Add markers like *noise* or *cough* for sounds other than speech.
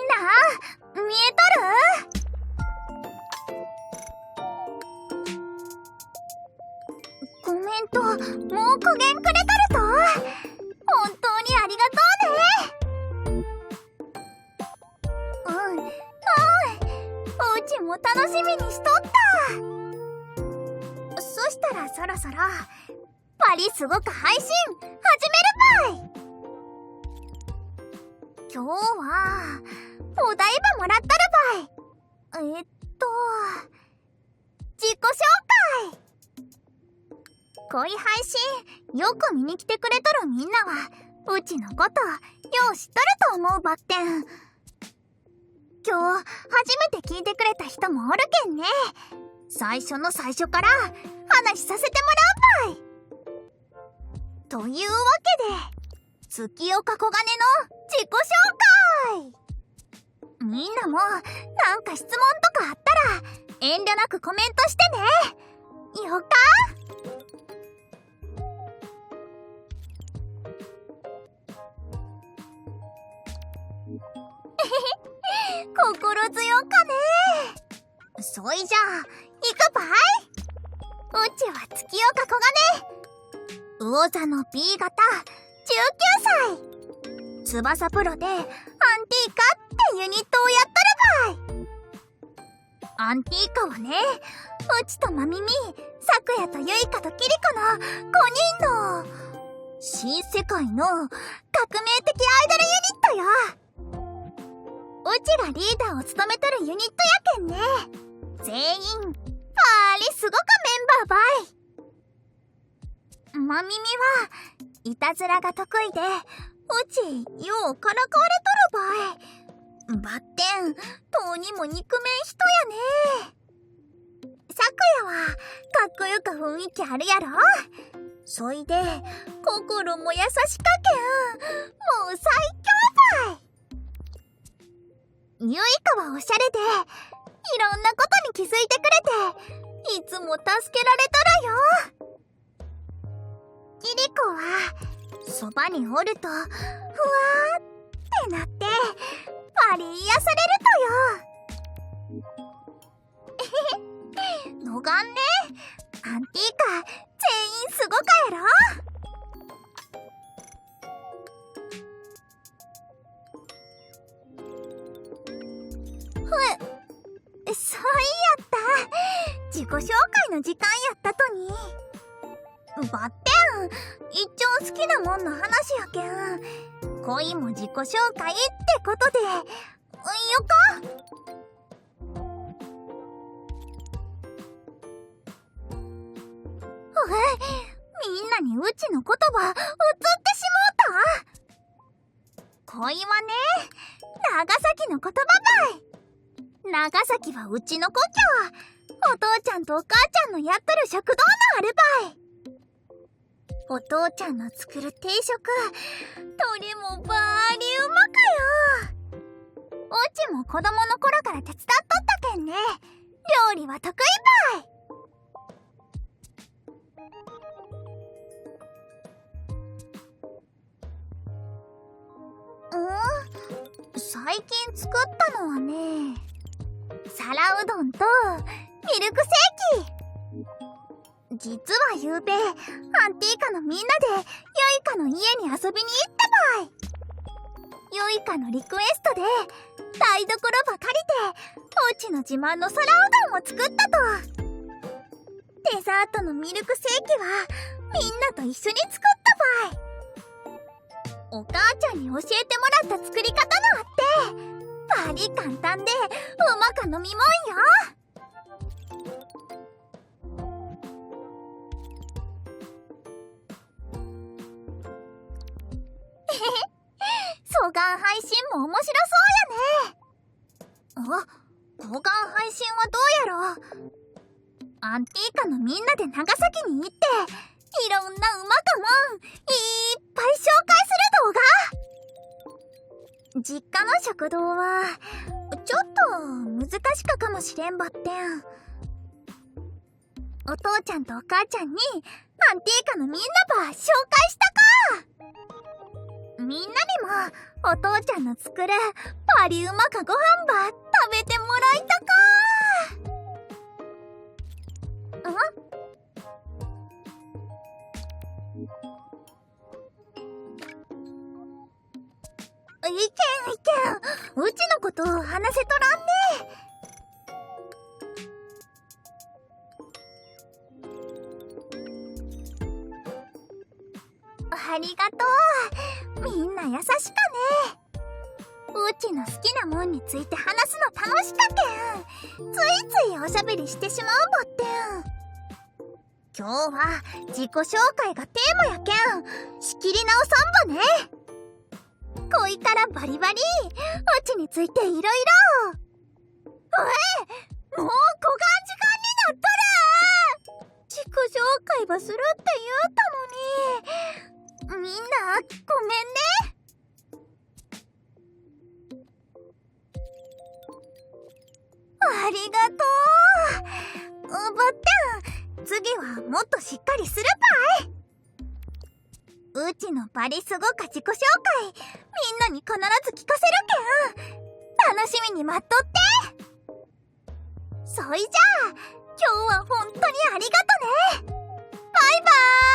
んな見えとる？コメントもう苦言くれとると。本当にありがとうね。うん。うん。おうちも楽しみにしとった。そしたらそろそろパリすごく配信始めるばい。今日はお台場もらったるばいえっと自己紹介こい配信よく見に来てくれとるみんなは。うちのことよう知っとると思うばってん今日初めて聞いてくれた人もおるけんね。最初の最初から話させてもらうばい。というわけで月岡小金の。みんなもなんか質問とかあったら遠慮なくコメントしてね。よか *laughs* 心強かね。そいじゃあ行くばい？うちは月岡小金魚座の B 型19歳翼プロでアンティーカってユニットをやっとるばい。アンティーカはねうちとまみみさくやとゆいかとキリコの5人の新世界の革命的アイドルユニットよ。うちがリーダーを務めとるユニットやけんね。全員パーリすごかメンバーばい。まみみはいたずらが得意でうちようからかわれとるばばいばってんとうにも憎めん人やね。さくやはかっこよく雰囲気あるやろ。そいで心も優しかけん。もう最強ばいゆいかはおしゃれでいろんなことに気づいてくれて。いつも助けられとるよ。キリコはそばにおるとふわーってなってパリ癒されるとよ。のがんね。アンティーカ全員すごかやろ。ふそういやった。自己紹介の時間やったとに。ばってん一丁好きなもんの話やけん。恋も自己紹介ってことで。よか。おいみんなにうちの言葉映ってしもうた。恋はね。長崎の言葉ばい。長崎はうちの故郷。お父ちゃんとお母ちゃんのやっとる食堂のあるばい。お父ちゃんの作る定食どれもバーリうまかようちも子供の頃から手伝っとったけんね。料理は得意ばい。うん最近作ったのはね皿うどんとミルクセーキ。実はゆうべアンティーカのみんなでユイカの家に遊びに行ったばいユイカのリクエストで台所ば借りてうちの自慢の皿うどんを作ったと。デザートのミルクセーキはみんなと一緒に作ったばいお母ちゃんに教えてもらった作り方のあってバリ簡単でうまか飲みもんよ。*laughs* 双眼配信も面白そうやね。あ交換配信はどうやろアンティーカのみんなで長崎に行っていろんなうまかもんいっぱい紹介する動画。実家の食堂はちょっと難しかかもしれんばってん。お父ちゃんとお母ちゃんにアンティーカのみんなば紹介したかみんなにもお父ちゃんの作るパリうまかご飯ば食べてもらいたか。ん？いけんいけん。うちのこと話せとらん優しかねうちの好きなもんについて話すの楽しかけん。ついついおしゃべりしてしまうばってん。今日は自己紹介がテーマやけん仕切り直さんばね恋からバリバリ。うちについていろいろ。えもう小が時間になっとる。自己紹介ばするって言うたのに。みんなごめんね。りがとう。うばってん次はもっとしっかりするばい。うちのバリスゴか自己紹介。みんなに必ず聞かせるけん。楽しみに待っとって。そいじゃあ今日は本当にありがとね。バイバイ。